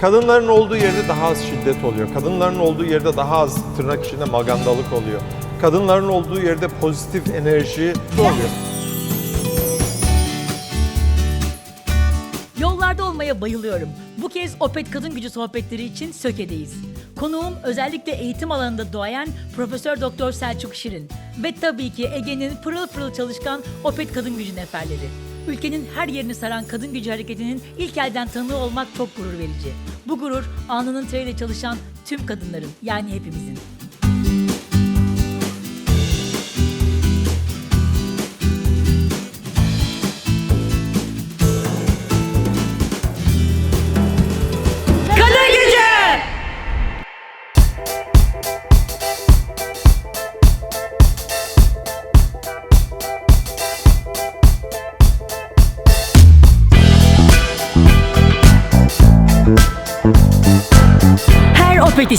Kadınların olduğu yerde daha az şiddet oluyor. Kadınların olduğu yerde daha az tırnak içinde magandalık oluyor. Kadınların olduğu yerde pozitif enerji oluyor. Yollarda olmaya bayılıyorum. Bu kez Opet Kadın Gücü sohbetleri için Söke'deyiz. Konuğum özellikle eğitim alanında doğayan Profesör Doktor Selçuk Şirin ve tabii ki Ege'nin pırıl pırıl çalışkan Opet Kadın Gücü neferleri. Ülkenin her yerini saran kadın gücü hareketinin ilk elden tanığı olmak çok gurur verici. Bu gurur alnının teriyle çalışan tüm kadınların yani hepimizin.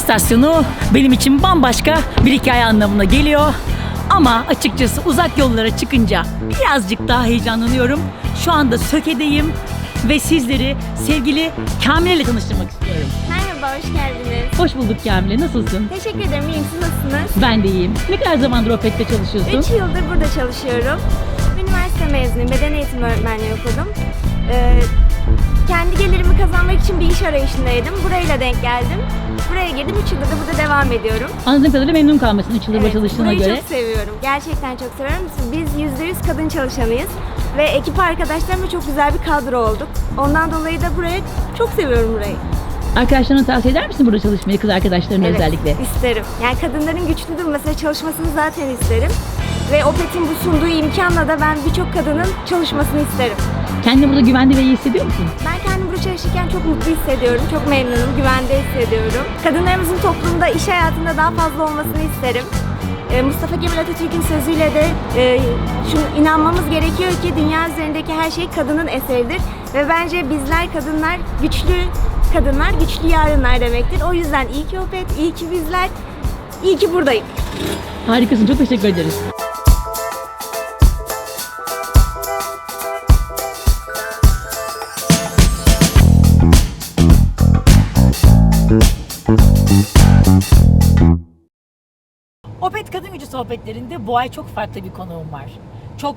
İstasyonu benim için bambaşka bir hikaye anlamına geliyor. Ama açıkçası uzak yollara çıkınca birazcık daha heyecanlanıyorum. Şu anda Söke'deyim ve sizleri sevgili Kamile ile tanıştırmak istiyorum. Merhaba, hoş geldiniz. Hoş bulduk Kamile, nasılsın? Teşekkür ederim, iyiyim. Siz nasılsınız? Ben de iyiyim. Ne kadar zamandır Opet'te çalışıyorsun? 3 yıldır burada çalışıyorum. Üniversite mezunuyum, beden eğitimi öğretmenliği okudum. Ee, kendi gelirimi kazanmak için bir iş arayışındaydım. Burayla denk geldim. Buraya girdim, 3 yıldır da burada devam ediyorum. Anladığım kadarıyla memnun kalmasın 3 yıldır Evet, çalıştığına burayı göre. çok seviyorum. Gerçekten çok seviyorum. Biz %100 kadın çalışanıyız. Ve ekip arkadaşlarımla çok güzel bir kadro olduk. Ondan dolayı da burayı çok seviyorum burayı. Arkadaşlarına tavsiye eder misin burada çalışmayı, kız arkadaşlarına Evet, özellikle? isterim. Yani kadınların güçlü durması ve çalışmasını zaten isterim. Ve OPET'in bu sunduğu imkanla da ben birçok kadının çalışmasını isterim. Kendini burada güvende ve iyi hissediyor musun? Ben kendim burada çalışırken çok mutlu hissediyorum, çok memnunum, güvende hissediyorum. Kadınlarımızın toplumda, iş hayatında daha fazla olmasını isterim. Ee, Mustafa Kemal Atatürk'ün sözüyle de e, şunu inanmamız gerekiyor ki dünya üzerindeki her şey kadının eseridir. Ve bence bizler kadınlar güçlü kadınlar, güçlü yarınlar demektir. O yüzden iyi ki OPET, iyi ki bizler, iyi ki buradayım. Harikasın, çok teşekkür ederiz. Sohbetlerinde bu ay çok farklı bir konuğum var. Çok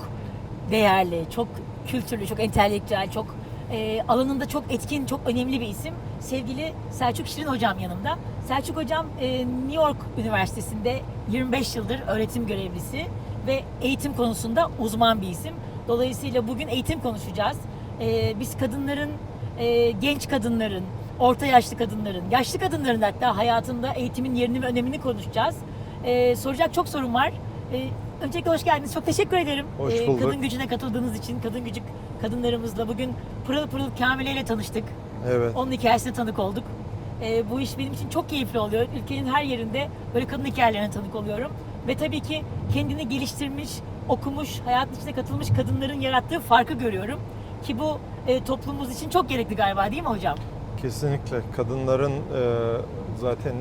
değerli, çok kültürlü, çok entelektüel, çok e, alanında çok etkin, çok önemli bir isim. Sevgili Selçuk Şirin hocam yanımda. Selçuk hocam e, New York Üniversitesi'nde 25 yıldır öğretim görevlisi ve eğitim konusunda uzman bir isim. Dolayısıyla bugün eğitim konuşacağız. E, biz kadınların, e, genç kadınların, orta yaşlı kadınların, yaşlı kadınların hatta hayatında eğitimin yerini ve önemini konuşacağız. E, soracak çok sorun var. E, öncelikle hoş geldiniz. Çok teşekkür ederim. Hoş E, bulduk. kadın gücüne katıldığınız için, kadın gücü kadınlarımızla bugün pırıl pırıl Kamile ile tanıştık. Evet. Onun hikayesine tanık olduk. E, bu iş benim için çok keyifli oluyor. Ülkenin her yerinde böyle kadın hikayelerine tanık oluyorum. Ve tabii ki kendini geliştirmiş, okumuş, hayatın içine katılmış kadınların yarattığı farkı görüyorum. Ki bu e, toplumumuz için çok gerekli galiba değil mi hocam? Kesinlikle kadınların e, zaten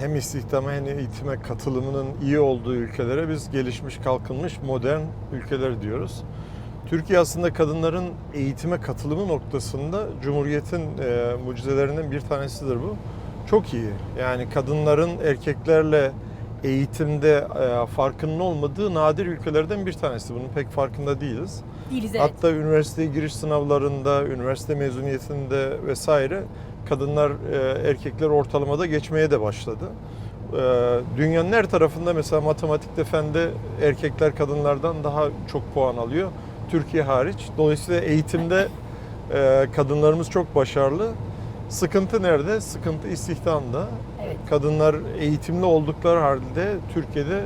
hem istihdama hem eğitime katılımının iyi olduğu ülkelere biz gelişmiş, kalkınmış, modern ülkeler diyoruz. Türkiye aslında kadınların eğitime katılımı noktasında Cumhuriyet'in e, mucizelerinden bir tanesidir bu. Çok iyi. Yani kadınların erkeklerle eğitimde e, farkının olmadığı nadir ülkelerden bir tanesi. Bunun pek farkında değiliz. Değiliz evet. Hatta üniversite giriş sınavlarında, üniversite mezuniyetinde vesaire kadınlar e, erkekler ortalamada geçmeye de başladı. E, Dünyanın her tarafında mesela matematikte fende erkekler kadınlardan daha çok puan alıyor. Türkiye hariç. Dolayısıyla eğitimde e, kadınlarımız çok başarılı. Sıkıntı nerede? Sıkıntı istihdamda. Evet. Kadınlar eğitimli oldukları halde Türkiye'de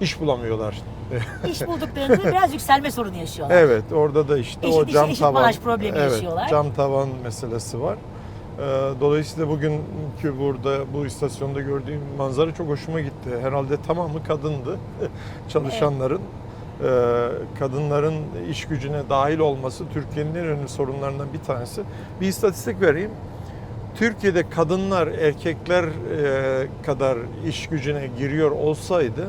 iş bulamıyorlar. İş bulduklarında biraz yükselme sorunu yaşıyorlar. Evet, orada da işte Eşit o cam eşit tavan. maaş problemi evet, yaşıyorlar. Cam tavan meselesi var. Ee, Dolayısıyla bugünkü burada bu istasyonda gördüğüm manzara çok hoşuma gitti. Herhalde tamamı kadındı çalışanların. Ee, Kadınların iş gücüne dahil olması Türkiye'nin en önemli sorunlarından bir tanesi. Bir istatistik vereyim. Türkiye'de kadınlar erkekler e, kadar iş gücüne giriyor olsaydı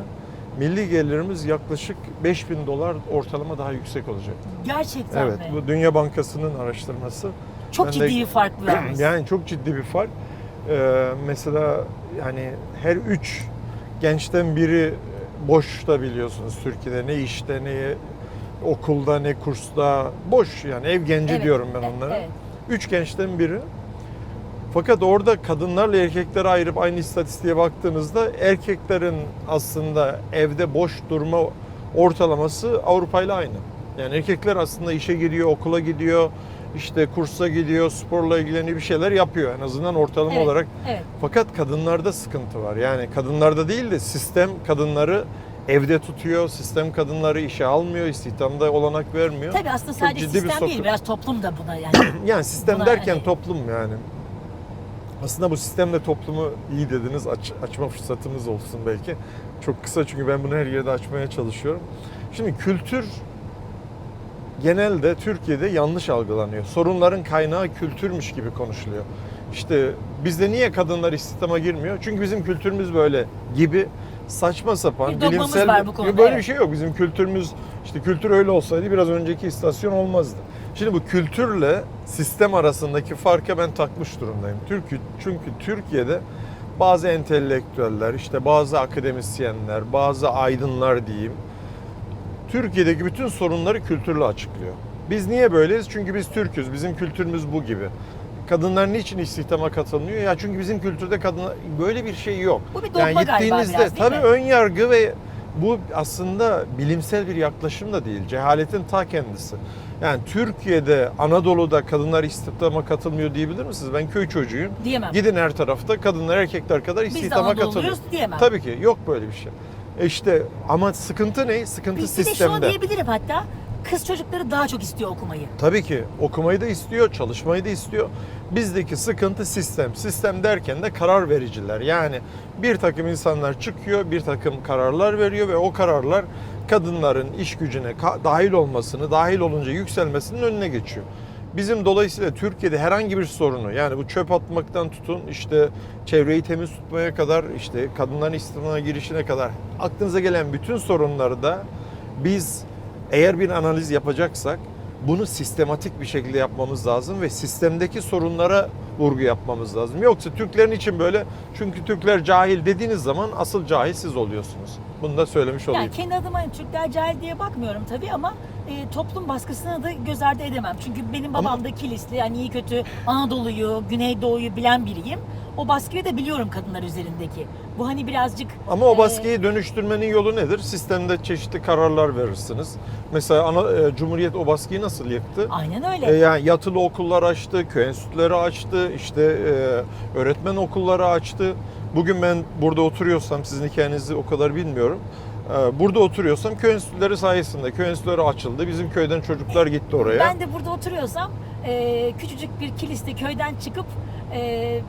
milli gelirimiz yaklaşık 5000 dolar ortalama daha yüksek olacak. Gerçekten Evet, mi? bu Dünya Bankası'nın araştırması. Çok Ben ciddi de- bir fark yalnız. Yani çok ciddi bir fark. Ee, mesela yani her üç gençten biri boş da biliyorsunuz Türkiye'de ne işte ne okulda ne kursta boş yani ev genci Evet, diyorum ben evet, onlara. evet. Üç gençten biri. Fakat orada kadınlarla erkekleri ayırıp aynı istatistiğe baktığınızda erkeklerin aslında evde boş durma ortalaması Avrupa ile aynı. Yani erkekler aslında işe gidiyor, okula gidiyor, işte kursa gidiyor, sporla ilgileniyor bir şeyler yapıyor en azından ortalama Evet, olarak. Evet. Fakat kadınlarda sıkıntı var. Yani kadınlarda değil de sistem kadınları evde tutuyor, sistem kadınları işe almıyor, istihdamda olanak vermiyor. Tabii aslında sadece ciddi bir sistem değil, biraz toplum da buna yani. Yani sistem Buna derken hani- toplum yani. Aslında bu sistemle toplumu iyi dediniz. Aç, açma fırsatımız olsun belki. Çok kısa çünkü ben bunu her yerde açmaya çalışıyorum. Şimdi kültür genelde Türkiye'de yanlış algılanıyor. Sorunların kaynağı kültürmüş gibi konuşuluyor. İşte bizde niye kadınlar istihdama girmiyor? Çünkü bizim kültürümüz böyle gibi saçma sapan Bir bilimsel var bu konuda, böyle evet. bir şey yok. Bizim kültürümüz işte kültür öyle olsaydı biraz önceki istasyon olmazdı. Şimdi bu kültürle sistem arasındaki farka ben takmış durumdayım. Çünkü çünkü Türkiye'de bazı entelektüeller, işte bazı akademisyenler, bazı aydınlar diyeyim, Türkiye'deki bütün sorunları kültürle açıklıyor. Biz niye böyleyiz? Çünkü biz Türk'üz. Bizim kültürümüz bu gibi. Kadınlar niçin istihdama katılmıyor? Ya çünkü bizim kültürde kadınlar böyle bir şey yok. Bu bir dogma galiba gittiğinizde biraz, tabii mi? ön yargı ve bu aslında bilimsel bir yaklaşım da değil. Cehaletin ta kendisi. Yani Türkiye'de, Anadolu'da kadınlar istihdama katılmıyor diyebilir misiniz? Ben köy çocuğuyum. Diyemem. Gidin her tarafta kadınlar erkekler kadar Biz de istihdama katılıyor. Diyemem. Tabii ki yok böyle bir şey. E işte ama sıkıntı ne? Sıkıntı Bir, bir de şunu sistemde. diyebilirim hatta, kız çocukları daha çok istiyor okumayı. Tabii ki okumayı da istiyor, çalışmayı da istiyor. Bizdeki sıkıntı sistem. Sistem derken de karar vericiler. Yani bir takım insanlar çıkıyor, bir takım kararlar veriyor ve o kararlar kadınların iş gücüne dahil olmasını, dahil olunca yükselmesinin önüne geçiyor. Bizim dolayısıyla Türkiye'de herhangi bir sorunu yani bu çöp atmaktan tutun işte çevreyi temiz tutmaya kadar işte kadınların istihdama girişine kadar aklınıza gelen bütün sorunları da biz eğer bir analiz yapacaksak bunu sistematik bir şekilde yapmamız lazım ve sistemdeki sorunlara vurgu yapmamız lazım. Yoksa Türklerin için böyle çünkü Türkler cahil dediğiniz zaman asıl cahil siz oluyorsunuz. Bunu da söylemiş olayım. Yani kendi adıma Türkler cahil diye bakmıyorum tabii ama e, toplum baskısını da göz ardı edemem. Çünkü benim Ama- babam da Kilisli, yani iyi kötü Anadolu'yu, Güneydoğu'yu bilen biriyim. O baskıyı da biliyorum kadınlar üzerindeki. Bu hani birazcık... Ama o e, baskıyı dönüştürmenin yolu nedir? Sistemde çeşitli kararlar verirsiniz. Mesela ana, e, Cumhuriyet o baskıyı nasıl yıktı? Aynen öyle. E, yani yatılı okullar açtı, köy enstitüleri açtı, işte e, öğretmen okulları açtı. Bugün ben burada oturuyorsam, sizin hikayenizi o kadar bilmiyorum. E, burada oturuyorsam köy enstitüleri sayesinde köy enstitüleri açıldı. Bizim köyden çocuklar gitti oraya. Ben de burada oturuyorsam e, küçücük bir Kilis'te köyden çıkıp e,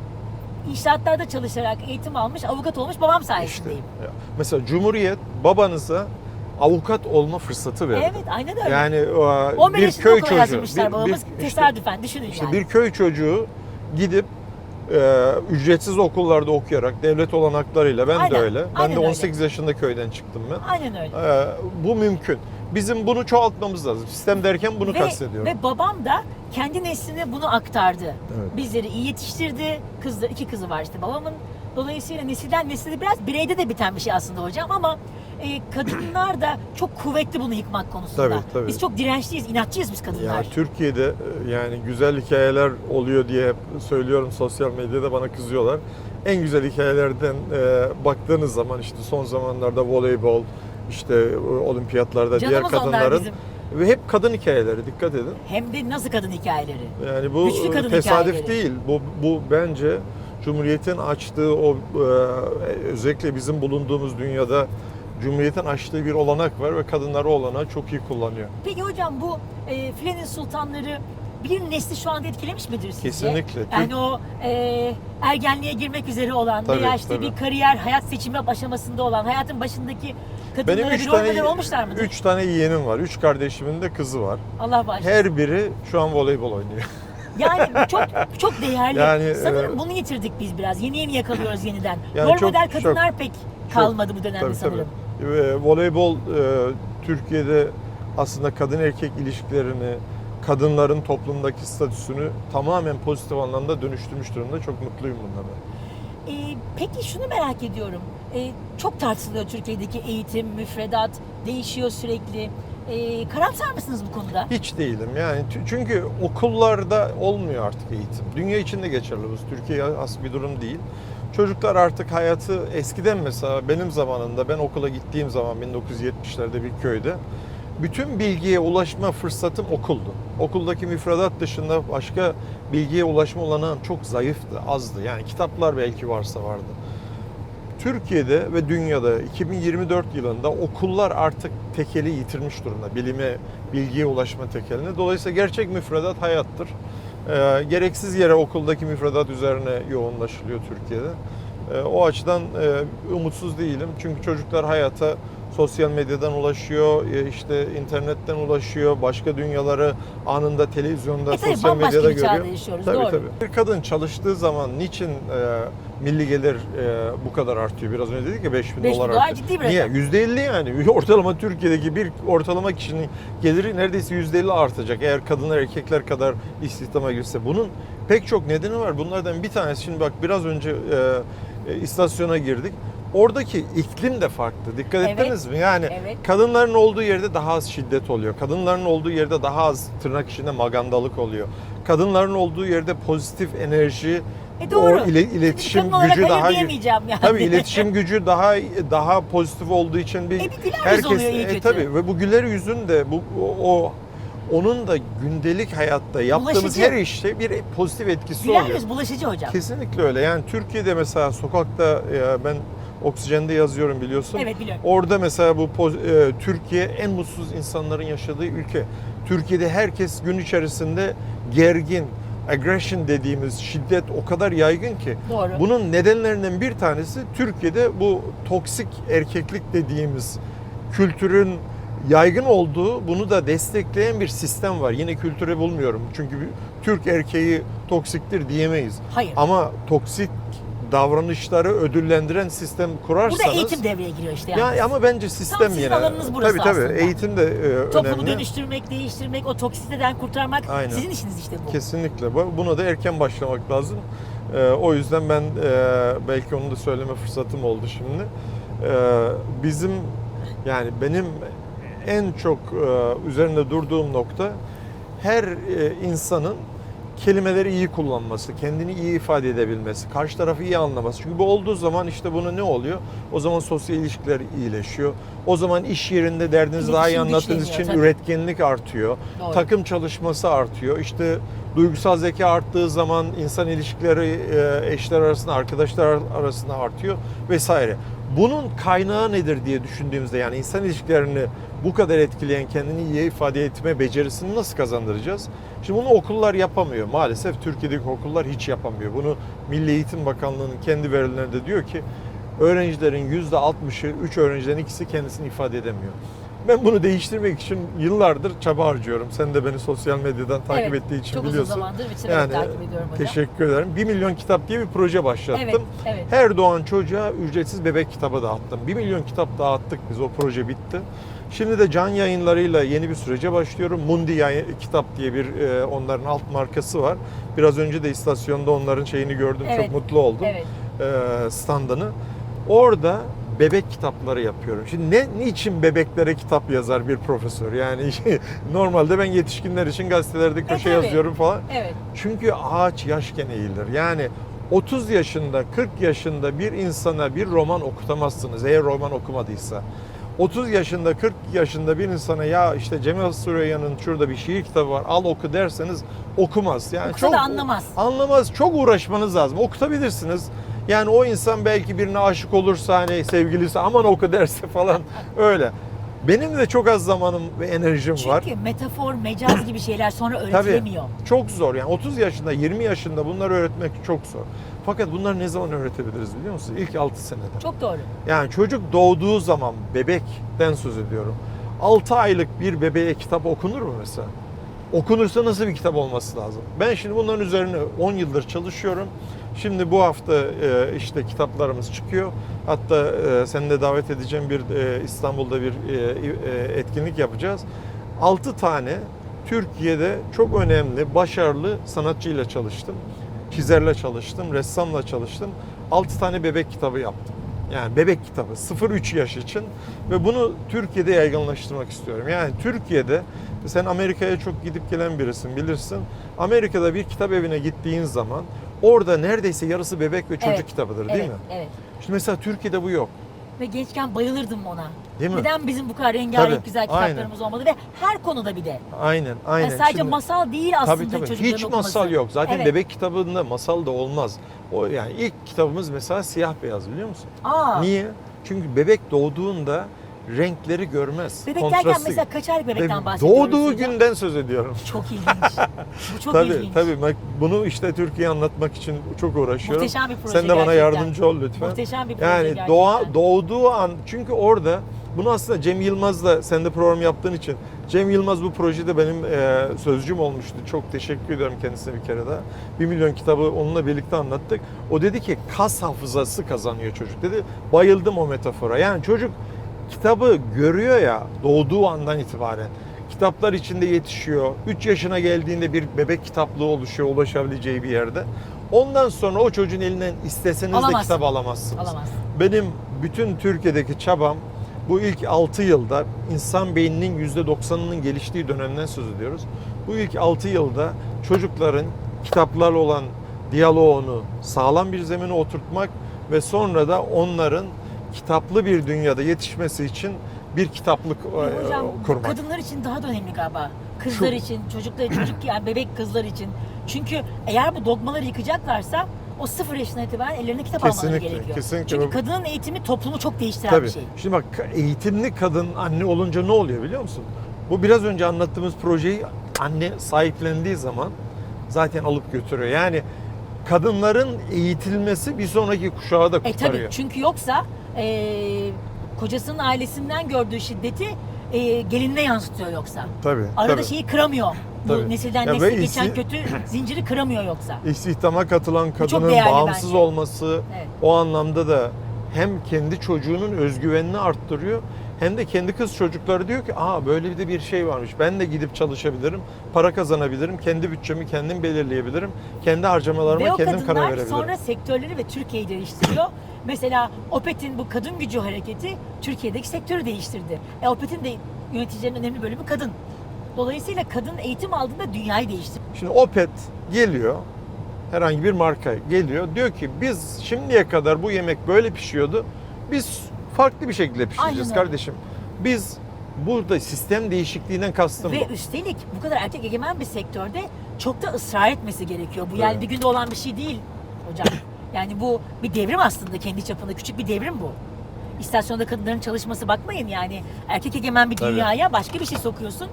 inşaatlarda çalışarak eğitim almış, avukat olmuş babam işte. sayesindeyim. ya. Mesela Cumhuriyet babanıza avukat olma fırsatı verdi. Evet, aynen öyle. Yani e, 11 bir köy çocuğu, bir- babamız. bir- işte- Tesadüfen düşünün İşte yani. bir köy çocuğu gidip e, ücretsiz okullarda okuyarak devlet olanaklarıyla ben Aynen, de öyle. Ben aynen de öyle. 18 yaşında köyden çıktım ben. Aynen öyle. E, bu mümkün. Bizim bunu çoğaltmamız lazım. Sistem derken bunu kastediyorum. ve babam da kendi nesline bunu aktardı. Evet. Bizleri iyi yetiştirdi. Kızı, iki kızı var işte babamın. Dolayısıyla nesilden nesile biraz bireyde de biten bir şey aslında hocam ama e, kadınlar da çok kuvvetli bunu yıkmak konusunda. Tabii, tabii. Biz çok dirençliyiz, inatçıyız biz kadınlar. Ya Türkiye'de e, yani güzel hikayeler oluyor diye hep söylüyorum sosyal medyada bana kızıyorlar. En güzel hikayelerden e, baktığınız zaman işte son zamanlarda voleybol, işte e, olimpiyatlarda diğer Canımız onlar kadınların ve hep kadın hikayeleri dikkat edin. Hem de nasıl kadın hikayeleri. Yani bu Güçlü kadın tesadüf hikayeleri. değil. Bu, bu bence Cumhuriyet'in açtığı o e, özellikle bizim bulunduğumuz dünyada Cumhuriyet'in açtığı bir olanak var ve kadınlar o olanağı çok iyi kullanıyor. Peki hocam bu e, Filenin Sultanları bir nesli şu anda etkilemiş midir sizce? Kesinlikle. Yani o e, ergenliğe girmek üzere olan Tabii, veya işte tabii. bir kariyer, hayat seçimi aşamasında olan, hayatın başındaki kadınlara Benim üç tane, olmuşlar mıdır? üç tane yeğenim var. Üç kardeşimin de kızı var. Allah bağışlasın. Her biri şu an voleybol oynuyor. Yani çok çok değerli. Yani, Sanırım e, bunu yitirdik biz biraz. Yeni yeni yakalıyoruz yeniden. Yani Rol çok- model kadınlar pek kalmadı bu dönemde Tabii, sanırım. tabii. Ve voleybol e, Türkiye'de aslında kadın erkek ilişkilerini kadınların toplumdaki statüsünü tamamen pozitif anlamda dönüştürmüş durumda. Çok mutluyum bundan. Ee, peki şunu merak ediyorum. Ee, çok tartışılıyor Türkiye'deki eğitim, müfredat değişiyor sürekli. Ee, karamsar mısınız bu konuda? Hiç değilim yani çünkü okullarda olmuyor artık eğitim. Dünya için de geçerli bu. Türkiye'ye has bir durum değil. Çocuklar artık hayatı eskiden mesela benim zamanımda ben okula gittiğim zaman 1970'lerde bir köyde bütün bilgiye ulaşma fırsatım okuldu. Okuldaki müfredat dışında başka bilgiye ulaşma olanağım çok zayıftı, azdı. Yani kitaplar belki varsa vardı. Türkiye'de ve dünyada 2024 yılında okullar artık tekeli yitirmiş durumda. Bilime, bilgiye ulaşma tekelini. Dolayısıyla gerçek müfredat hayattır. Ee, gereksiz yere okuldaki müfredat üzerine yoğunlaşılıyor Türkiye'de. Ee, o açıdan e, umutsuz değilim. Çünkü çocuklar hayata sosyal medyadan ulaşıyor, e, işte internetten ulaşıyor, başka dünyaları anında televizyonda, E tabii, sosyal bambaşka medyada görüyor. yaşıyoruz, Tabii doğru. tabii. Bir kadın çalıştığı zaman niçin e, milli gelir e, bu kadar artıyor? Biraz önce dedik ya 5000 5 bin dolar dolar artıyor. ciddi bir Niye? rakam. %50 yani. Ortalama Türkiye'deki bir ortalama kişinin geliri neredeyse %50 artacak. Eğer kadınlar erkekler kadar istihdama girse. Bunun pek çok nedeni var. Bunlardan bir tanesi şimdi bak biraz önce e, e, istasyona girdik. Oradaki iklim de farklı. Dikkat Evet. ettiniz mi? Yani Evet. kadınların olduğu yerde daha az şiddet oluyor. Kadınların olduğu yerde daha az tırnak içinde magandalık oluyor. Kadınların olduğu yerde pozitif enerji, E doğru. o ile- iletişim gücü daha diyemeyeceğim yani. Tabii iletişim gücü daha daha pozitif olduğu için bir, E bir güler yüz oluyor iyi kötü. tabii ve bu güler yüzün de bu o, onun da gündelik hayatta yaptığımız Bulaşıcı. her işte bir pozitif etkisi Güler oluyor. yüz bulaşıcı hocam. Kesinlikle öyle. Yani Türkiye'de mesela sokakta ya ben Oksijen'de yazıyorum biliyorsun. Evet biliyorum. Orada mesela bu e, Türkiye en mutsuz insanların yaşadığı ülke. Türkiye'de herkes gün içerisinde gergin, aggression dediğimiz şiddet o kadar yaygın ki. Doğru. Bunun nedenlerinden bir tanesi Türkiye'de bu toksik erkeklik dediğimiz kültürün yaygın olduğu, bunu da destekleyen bir sistem var. Yine kültüre bulmuyorum. Çünkü Türk erkeği toksiktir diyemeyiz. Hayır. Ama toksik davranışları ödüllendiren sistem kurarsanız Burada eğitim devreye giriyor işte. Yani. ya ama bence sistem sizin yine. alanınız burası tabii tabii. aslında. Eğitim de e, Toplumu önemli. dönüştürmek, değiştirmek, o toksiteden kurtarmak Aynen. sizin işiniz işte bu. Kesinlikle. Bu- Buna da erken başlamak lazım. Ee, o yüzden ben e, belki onu da söyleme fırsatım oldu şimdi. Ee, bizim yani benim en çok e, üzerinde durduğum nokta her e, insanın kelimeleri iyi kullanması, kendini iyi ifade edebilmesi, karşı tarafı iyi anlaması. Çünkü bu olduğu zaman işte bunu ne oluyor? O zaman sosyal ilişkiler iyileşiyor. O zaman iş yerinde derdinizi daha iyi anlattığınız için tabii. üretkenlik artıyor. Doğru. Takım çalışması artıyor. İşte duygusal zeka arttığı zaman insan ilişkileri e, eşler arasında, arkadaşlar arasında artıyor vesaire. Bunun kaynağı nedir diye düşündüğümüzde yani insan ilişkilerini bu kadar etkileyen kendini iyi ifade etme becerisini nasıl kazandıracağız? Şimdi bunu okullar yapamıyor. Maalesef Türkiye'deki okullar hiç yapamıyor. Bunu Milli Eğitim Bakanlığı'nın kendi verilerinde diyor ki öğrencilerin %60'ı, 3 öğrenciden ikisi kendisini ifade edemiyor. Ben bunu değiştirmek için yıllardır çaba harcıyorum. Sen de beni sosyal medyadan takip Evet, ettiği için Çok biliyorsun. uzun zamandır bitirerek Yani takip ediyorum hocam. teşekkür ederim. 1 milyon kitap diye bir proje başlattım. Evet, evet. Her doğan çocuğa ücretsiz bebek kitabı dağıttım. 1 milyon kitap dağıttık biz o proje bitti. Şimdi de can yayınlarıyla yeni bir sürece başlıyorum. Mundi Yayın Kitap diye bir e, onların alt markası var. Biraz önce de istasyonda onların şeyini gördüm. Evet, Çok mutlu oldum. Evet. E, standını. Orada bebek kitapları yapıyorum. Şimdi ne niçin bebeklere kitap yazar bir profesör? Yani normalde ben yetişkinler için gazetelerde köşe tabii. yazıyorum falan. Evet. Çünkü ağaç yaşken eğilir. Yani 30 yaşında, 40 yaşında bir insana bir roman okutamazsınız eğer roman okumadıysa. 30 yaşında, 40 yaşında bir insana ya işte Cemal Süreyya'nın şurada bir şiir kitabı var al oku derseniz okumaz. Yani Okusa da anlamaz. Anlamaz. Çok uğraşmanız lazım. Okutabilirsiniz. Yani o insan belki birine aşık olursa hani sevgilisi aman oku derse falan öyle. Benim de çok az zamanım ve enerjim var. Çünkü metafor, mecaz gibi şeyler sonra Tabii. öğretilemiyor. Çok zor yani 30 yaşında 20 yaşında bunları öğretmek çok zor. Fakat bunları ne zaman öğretebiliriz biliyor musunuz? İlk 6 senede. Çok doğru. Yani çocuk doğduğu zaman bebekten söz ediyorum. 6 aylık bir bebeğe kitap okunur mu mesela? Okunursa nasıl bir kitap olması lazım? Ben şimdi bunların üzerine 10 yıldır çalışıyorum. Şimdi bu hafta e, işte kitaplarımız çıkıyor. Hatta e, seni de davet edeceğim bir e, İstanbul'da bir etkinlik yapacağız. 6 tane Türkiye'de çok önemli, başarılı sanatçıyla çalıştım. Çizerle çalıştım, ressamla çalıştım. 6 tane bebek kitabı yaptım. Yani bebek kitabı 0-3 yaş için ve bunu Türkiye'de yaygınlaştırmak istiyorum. Yani Türkiye'de sen Amerika'ya çok gidip gelen birisin bilirsin. Amerika'da bir kitap evine gittiğin zaman orada neredeyse yarısı bebek ve çocuk Evet, kitabıdır değil evet, mi? Evet. Şimdi mesela Türkiye'de bu yok. Ve gençken bayılırdım ona. Değil mi? Neden bizim bu kadar rengarenk Tabii, güzel aynen. kitaplarımız olmadı ve her konuda bir de. Aynen, aynen. Yani sadece Şimdi- masal değil aslında Tabii tabii. çocukların Hiç okuması. masal yok. Zaten Evet. bebek kitabında masal da olmaz. O yani ilk kitabımız mesela siyah beyaz biliyor musun? Aa, Niye? Çünkü bebek doğduğunda renkleri görmez. Bebek derken kontrastı- mesela kaçar bebekten Bebek- bahsediyoruz? Doğduğu hocam? günden söz ediyorum. Çok ilginç. Bu çok tabii ilginç. tabii. Bak Bunu işte Türkiye'ye anlatmak için çok uğraşıyorum. Muhteşem bir proje Sen de bana gerçekten. yardımcı ol lütfen. Muhteşem bir proje Yani gerçekten. doğa doğduğu an çünkü orada bunu aslında Cem Yılmaz'la sen de program yaptığın için Cem Yılmaz bu projede benim e, sözcüm olmuştu. Çok teşekkür ediyorum kendisine bir kere daha. Bir milyon kitabı onunla birlikte anlattık. O dedi ki kas hafızası kazanıyor çocuk dedi. Bayıldım o metafora. Yani çocuk kitabı görüyor ya doğduğu andan itibaren. Kitaplar içinde yetişiyor. 3 yaşına geldiğinde bir bebek kitaplığı oluşuyor ulaşabileceği bir yerde. Ondan sonra o çocuğun elinden isteseniz de kitap alamazsınız. Alamaz. Benim bütün Türkiye'deki çabam bu ilk 6 yılda insan beyninin %90'ının geliştiği dönemden söz ediyoruz. Bu ilk 6 yılda çocukların kitaplarla olan diyaloğunu sağlam bir zemine oturtmak ve sonra da onların kitaplı bir dünyada yetişmesi için bir kitaplık e, Hocam kurmak. kadınlar için daha da önemli galiba. Kızlar Çok. için, çocuklar, çocuk yani bebek kızlar için. Çünkü eğer bu dogmaları yıkacaklarsa o sıfır yaşından itibaren ellerine kitap almaları Kesinlikle, gerekiyor. kesinlikle. Çünkü kadının eğitimi toplumu çok değiştiren Tabii. bir şey. Şimdi bak eğitimli kadın anne olunca ne oluyor biliyor musun? Bu biraz önce anlattığımız projeyi anne sahiplendiği zaman zaten alıp götürüyor. Yani kadınların eğitilmesi bir sonraki kuşağı da E kurtarıyor. tabii çünkü yoksa e, kocasının ailesinden gördüğü şiddeti e, gelinine yansıtıyor yoksa. Tabii, Arada tabii. şeyi kıramıyor. Bu Tabii. nesilden Ya nesile ve geçen işi- kötü zinciri kıramıyor yoksa. İstihdama katılan kadının bağımsız bence. olması Evet. o anlamda da hem kendi çocuğunun özgüvenini arttırıyor hem de kendi kız çocukları diyor ki aa böyle bir de bir şey varmış. Ben de gidip çalışabilirim, para kazanabilirim, kendi bütçemi kendim belirleyebilirim, kendi harcamalarıma Ve o kendim karar kadınlar verebilirim. sonra sektörleri ve Türkiye'yi değiştiriyor. Mesela Opet'in bu kadın gücü hareketi Türkiye'deki sektörü değiştirdi. E, Opet'in de yöneticilerin önemli bölümü kadın. Dolayısıyla kadın eğitim aldığında dünyayı değiştirdi. Şimdi Opet geliyor, herhangi bir marka geliyor. Diyor ki biz şimdiye kadar bu yemek böyle pişiyordu. Biz farklı bir şekilde pişireceğiz Aynen kardeşim. Biz burada sistem değişikliğinden kastım Ve bu. üstelik bu kadar erkek egemen bir sektörde çok da ısrar etmesi gerekiyor. Bu yani bir günde olan bir şey değil hocam. Yani bu bir devrim aslında kendi çapında. Küçük bir devrim bu. İstasyonda kadınların çalışması bakmayın yani erkek egemen bir Tabii. dünyaya başka bir şey sokuyorsun.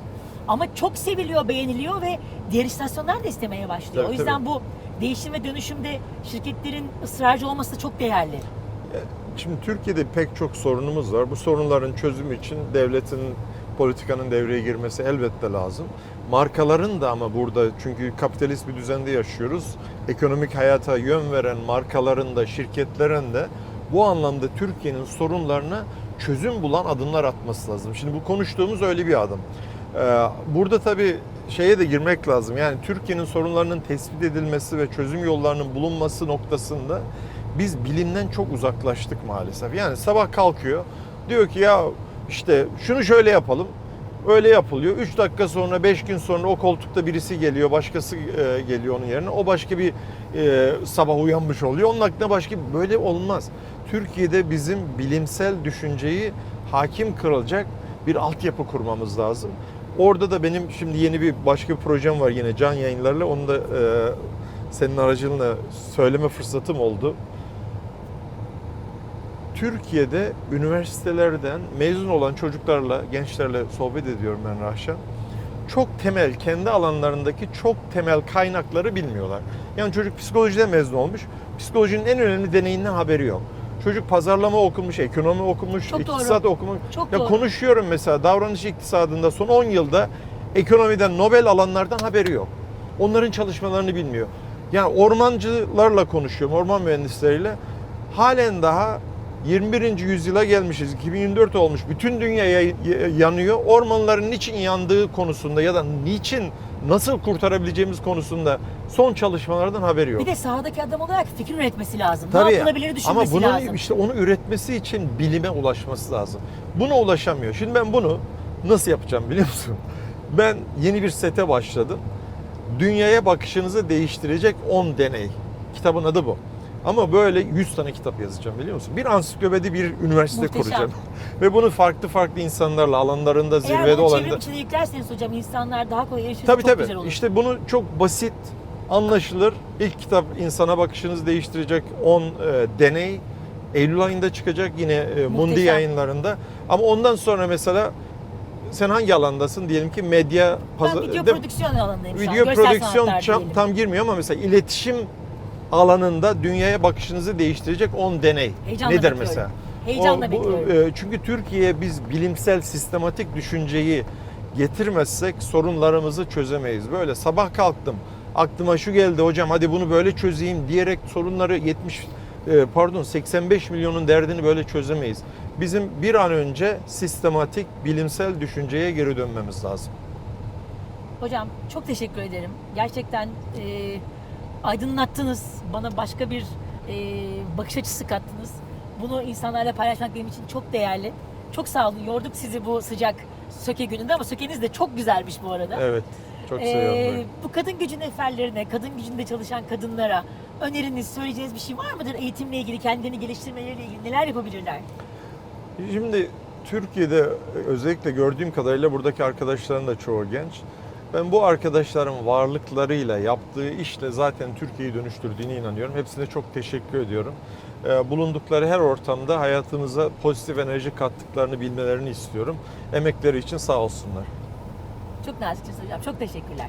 Ama çok seviliyor, beğeniliyor ve diğer istasyonlar da istemeye başlıyor. Tabii, o yüzden tabii. bu değişim ve dönüşümde şirketlerin ısrarcı olması çok değerli. Şimdi Türkiye'de pek çok sorunumuz var. Bu sorunların çözümü için devletin politikanın devreye girmesi elbette lazım. Markaların da ama burada çünkü kapitalist bir düzende yaşıyoruz. Ekonomik hayata yön veren markaların da şirketlerin de bu anlamda Türkiye'nin sorunlarına çözüm bulan adımlar atması lazım. Şimdi bu konuştuğumuz öyle bir adım. Ee, Burada tabii şeye de girmek lazım. Yani Türkiye'nin sorunlarının tespit edilmesi ve çözüm yollarının bulunması noktasında biz bilimden çok uzaklaştık maalesef. Yani sabah kalkıyor diyor ki ya işte şunu şöyle yapalım. Öyle yapılıyor. 3 dakika sonra 5 gün sonra o koltukta birisi geliyor. Başkası e, geliyor onun yerine. O başka bir e, sabah uyanmış oluyor. Onun aklına başka böyle olmaz. Türkiye'de bizim bilimsel düşünceyi hakim kırılacak bir altyapı kurmamız lazım. Orada da benim şimdi yeni bir başka bir projem var yine can yayınlarla. Onu da e, senin aracınla söyleme fırsatım oldu. Türkiye'de üniversitelerden mezun olan çocuklarla, gençlerle sohbet ediyorum ben Rahşan. Çok temel, kendi alanlarındaki çok temel kaynakları bilmiyorlar. Yani çocuk psikolojiden mezun olmuş, psikolojinin en önemli deneyinden haberi yok. Çocuk pazarlama okumuş, ekonomi okumuş, Çok doğru. iktisat okumuş. Çok ya doğru. konuşuyorum mesela davranış iktisadında son 10 yılda ekonomiden Nobel alanlardan haberi yok. Onların çalışmalarını bilmiyor. Yani ormancılarla konuşuyorum, orman mühendisleriyle. Halen daha 21. yüzyıla gelmişiz. 2024 olmuş. Bütün dünya ya- yanıyor. Ormanların niçin yandığı konusunda ya da niçin nasıl kurtarabileceğimiz konusunda son çalışmalardan haberi yok. Bir de sahadaki adam olarak fikir üretmesi lazım. Tabii ne ya. yapılabilir düşünmesi Ama bunun lazım. işte onu üretmesi için bilime ulaşması lazım. Buna ulaşamıyor. Şimdi ben bunu nasıl yapacağım biliyor musun? Ben yeni bir sete başladım. Dünyaya bakışınızı değiştirecek 10 deney. Kitabın adı bu. Ama böyle 100 tane kitap yazacağım biliyor musun? Bir ansiklopedi, bir üniversite Muhteşem. kuracağım. Ve bunu farklı farklı insanlarla alanlarında Eğer zirvede bunu olan çevrim içinde yüklerseniz hocam insanlar daha kolay erişirse Tabii çok tabii. güzel olur. İşte bunu çok basit, anlaşılır. İlk kitap insana bakışınızı değiştirecek 10 e, deney. Eylül ayında çıkacak yine e, Mundi yayınlarında. Ama ondan sonra mesela sen hangi alandasın? Diyelim ki medya ben pazar- video mi? prodüksiyon an. Video prodüksiyon tam girmiyor ama mesela iletişim alanında dünyaya bakışınızı değiştirecek 10 deney. Heyecanla Nedir bekliyorum. mesela? Heyecanla O- bu, bekliyorum. e, çünkü Türkiye biz bilimsel sistematik düşünceyi getirmezsek sorunlarımızı çözemeyiz. Böyle sabah kalktım aklıma şu geldi hocam hadi bunu böyle çözeyim diyerek sorunları 70 e, pardon 85 milyonun derdini böyle çözemeyiz. Bizim bir an önce sistematik bilimsel düşünceye geri dönmemiz lazım. Hocam çok teşekkür ederim. Gerçekten e, aydınlattınız. Bana başka bir e, bakış açısı kattınız. Bunu insanlarla paylaşmak benim için çok değerli. Çok sağ olun. Yorduk sizi bu sıcak söke gününde ama sökeniz de çok güzelmiş bu arada. Evet. Çok Ee, seviyorum. böyle. bu kadın gücü neferlerine, kadın gücünde çalışan kadınlara öneriniz, söyleyeceğiniz bir şey var mıdır? Eğitimle ilgili, kendilerini geliştirmeleriyle ilgili neler yapabilirler? Şimdi Türkiye'de özellikle gördüğüm kadarıyla buradaki arkadaşların da çoğu genç. Ben bu arkadaşların varlıklarıyla yaptığı işle zaten Türkiye'yi dönüştürdüğüne inanıyorum. Hepsine çok teşekkür ediyorum. Ee, Bulundukları her ortamda hayatımıza pozitif enerji kattıklarını bilmelerini istiyorum. Emekleri için sağ olsunlar. Çok naziksiniz hocam. Çok teşekkürler.